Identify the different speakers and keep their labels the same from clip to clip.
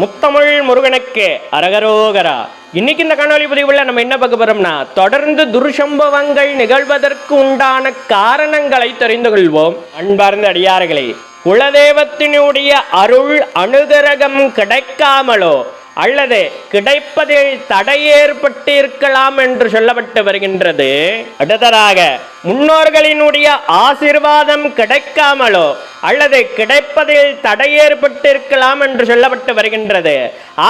Speaker 1: முத்தமிழ் முருகனுக்கு அரகரோகரா. இன்னைக்கு இந்த காணொலி பதிவுல நம்ம என்ன பார்க்க போறோம்னா தொடர்ந்து துர்சம்பவங்கள் நிகழ்வதற்கு உண்டான காரணங்களை தெரிந்து கொள்வோம். அன்பார்ந்த அடியார்களே குலதெய்வத்தினுடைய அருள் அனுகிரகம் கிடைக்காமலோ அல்லது கிடைப்பதில் தடை ஏற்பட்டு இருக்கலாம் என்று சொல்லப்பட்டு வருகின்றது. அடுத்ததாக முன்னோர்களினுடைய ஆசிர்வாதம் கிடைக்காமலோ அல்லது கிடைப்பதில் தடை ஏற்பட்டிருக்கலாம் என்று சொல்லப்பட்டு வருகின்றது.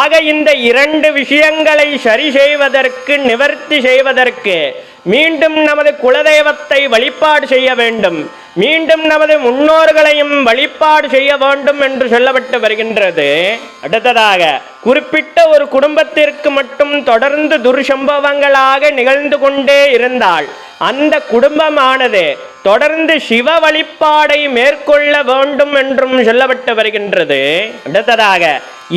Speaker 1: ஆக இந்த இரண்டு விஷயங்களை சரி செய்வதற்கு நிவர்த்தி செய்வதற்கு மீண்டும் நமது குலதெய்வத்தை வழிபாடு செய்ய வேண்டும். மீண்டும் நமது முன்னோர்களையும் வழிபாடு செய்ய வேண்டும் என்று சொல்லப்பட்டு வருகின்றது. அடுத்ததாக குறிப்பிட்ட ஒரு குடும்பத்திற்கு மட்டும் தொடர்ந்து துர்சம்பவங்களாக நிகழ்ந்து கொண்டே இருந்தால் அந்த குடும்பமானது தொடர்ந்து சிவ வழிபாடை மேற்கொள்ள வேண்டும் என்றும் சொல்லப்பட்டு வருகின்றது. அடுத்ததாக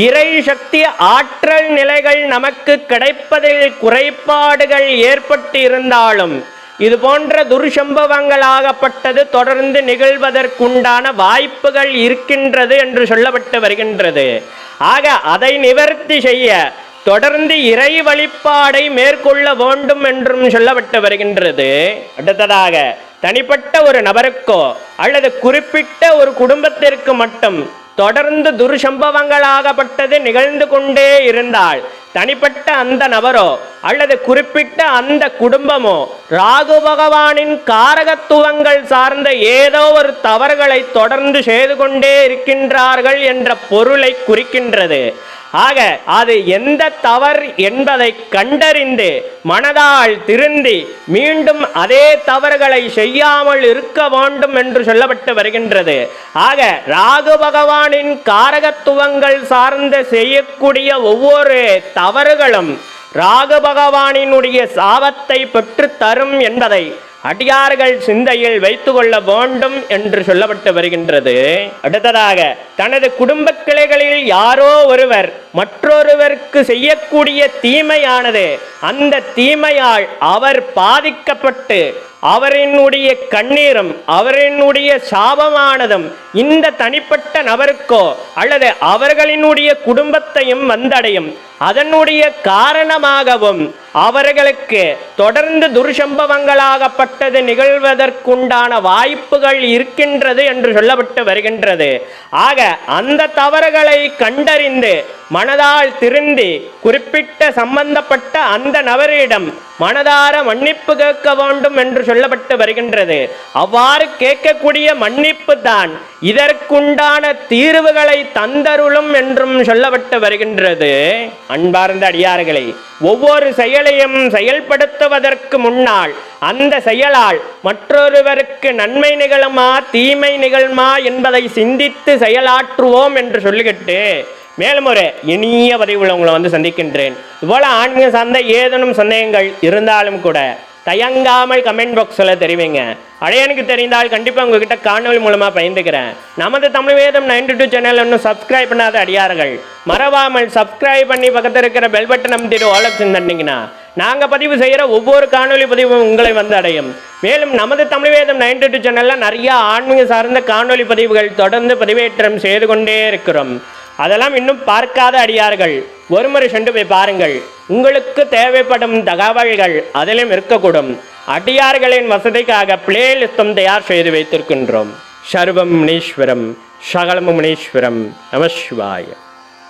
Speaker 1: இறை சக்தி ஆற்றல் நிலைகள் நமக்கு கிடைப்பதில் குறைபாடுகள் ஏற்பட்டு இருந்தாலும் இது போன்ற துர்சம்பவங்களாகப்பட்டது தொடர்ந்து நிகழ்வதற்குண்டான வாய்ப்புகள் இருக்கின்றது என்று சொல்லப்பட்டு வருகின்றது. ஆக அதை நிவர்த்தி செய்ய தொடர்ந்து இறை வழிபாடை மேற்கொள்ள வேண்டும் என்றும் சொல்லப்பட்டு வருகின்றது. அடுத்ததாக தனிப்பட்ட ஒரு நபருக்கோ அல்லது குறிப்பிட்ட ஒரு குடும்பத்திற்கு மட்டும் தொடர்ந்து துர்சம்பவங்களாகப்பட்டது நிகழ்ந்து கொண்டே இருந்தால் தனிப்பட்ட அந்த நபரோ அல்லது குறிப்பிட்ட அந்த குடும்பமோ ராகு பகவானின் காரகத்துவங்கள் சார்ந்த ஏதோ ஒரு தவறுகளை தொடர்ந்து செய்து கொண்டே இருக்கின்றார்கள் என்ற பொருளை குறிக்கின்றது. ஆக அது எந்த தவறு என்பதை கண்டறிந்து மனதால் திருந்தி மீண்டும் அதே தவறுகளை செய்யாமல் இருக்க வேண்டும் என்று சொல்லப்பட்டு வருகின்றது. ஆக ராகு பகவானின் காரகத்துவங்கள் சார்ந்த செய்யக்கூடிய ஒவ்வொரு தவறுகளும் ராகு பகவானினுடைய சாபத்தை பெற்று தரும் என்பதை அடியார்கள் சிந்தையில் வைத்துக்கொள்ள வேண்டும் என்று சொல்லப்பட்டு வருகின்றது. அடுத்ததாக தனது குடும்ப கிளைகளில் யாரோ ஒருவர் மற்றொருவருக்கு செய்யக்கூடிய தீமையானது அந்த தீமையால் அவர் பாதிக்கப்பட்டு அவரினுடைய கண்ணீரும் அவரினுடைய சாபமானதும் இந்த தனிப்பட்ட நபருக்கோ அல்லது அவர்களினுடைய குடும்பத்தையும் வந்தடையும். அதனுடைய காரணமாகவும் அவர்களுக்கு தொடர்ந்து துர்சம்பவங்களாகப்பட்டது நிகழ்வதற்குண்டான வாய்ப்புகள் இருக்கின்றது என்று சொல்லப்பட்டு வருகின்றது. ஆக அந்த தவறுகளை கண்டறிந்து மனதால் திருந்தி குறிப்பிட்ட சம்பந்தப்பட்ட அந்த நபரிடம் மனதார மன்னிப்பு கேட்க வேண்டும் என்று சொல்லப்பட்டு வருகின்றது. அவ்வாறு கேட்கக்கூடிய மன்னிப்பு தான் இதற்குண்டான தீர்வுகளை தந்தருளும் என்றும் சொல்லப்பட்டு வருகின்றது. அன்பார்ந்த அடியார்களை ஒவ்வொரு செயலையும் செயல்படுத்துவதற்கு முன்னால் அந்த செயலால் மற்றொருவருக்கு நன்மை நிகழுமா தீமை நிகழுமா என்பதை சிந்தித்து செயலாற்றுவோம் என்று சொல்லிக்கிட்டு மேலும் ஒரு இனிய பதவி உள்ளவங்களை வந்து சந்திக்கின்றேன். இதுபோல் ஆன்மீக சார்ந்த ஏதேனும் சந்தேகங்கள் இருந்தாலும் கூட தயங்காமல் கமெண்ட் பாக்ஸில் தெரிவிங்க. அடையனுக்கு தெரிந்தால் கண்டிப்பாக உங்ககிட்ட காணொலி மூலமாக பயந்துக்கிறேன் நமது தமிழ் வேதம் நைன்டி டூ சேனல் இன்னும் சப்ஸ்கிரைப் பண்ணாத அடியார்கள் மறவாமல் சப்ஸ்கிரைப் பண்ணி பக்கத்தில் இருக்கிற பெல் பட்டன் அமைத்திட்டு ஆலோசனை தந்தீங்கன்னா நாங்கள் பதிவு செய்கிற ஒவ்வொரு காணொலி பதிவும் உங்களை வந்து அடையும். மேலும் நமது தமிழ் வேதம் நைன்டி டூ சேனலில் நிறைய ஆன்மீக சார்ந்த காணொலி பதிவுகள் தொடர்ந்து பதிவேற்றம் செய்து கொண்டே இருக்கிறோம். அதெல்லாம் இன்னும் பார்க்காத அடியார்கள். ஒருமுறை சென்று போய் பாருங்கள். உங்களுக்கு தேவைப்படும் தகவல்கள் அதிலும் இருக்கக்கூடும். அடியார்களின் வசதிக்காக பிளேலிஸ்டும் தயார் செய்து வைத்திருக்கின்றோம். சர்வம் முனீஸ்வரம் சகலமும் முனீஸ்வரம் நமசிவாயம்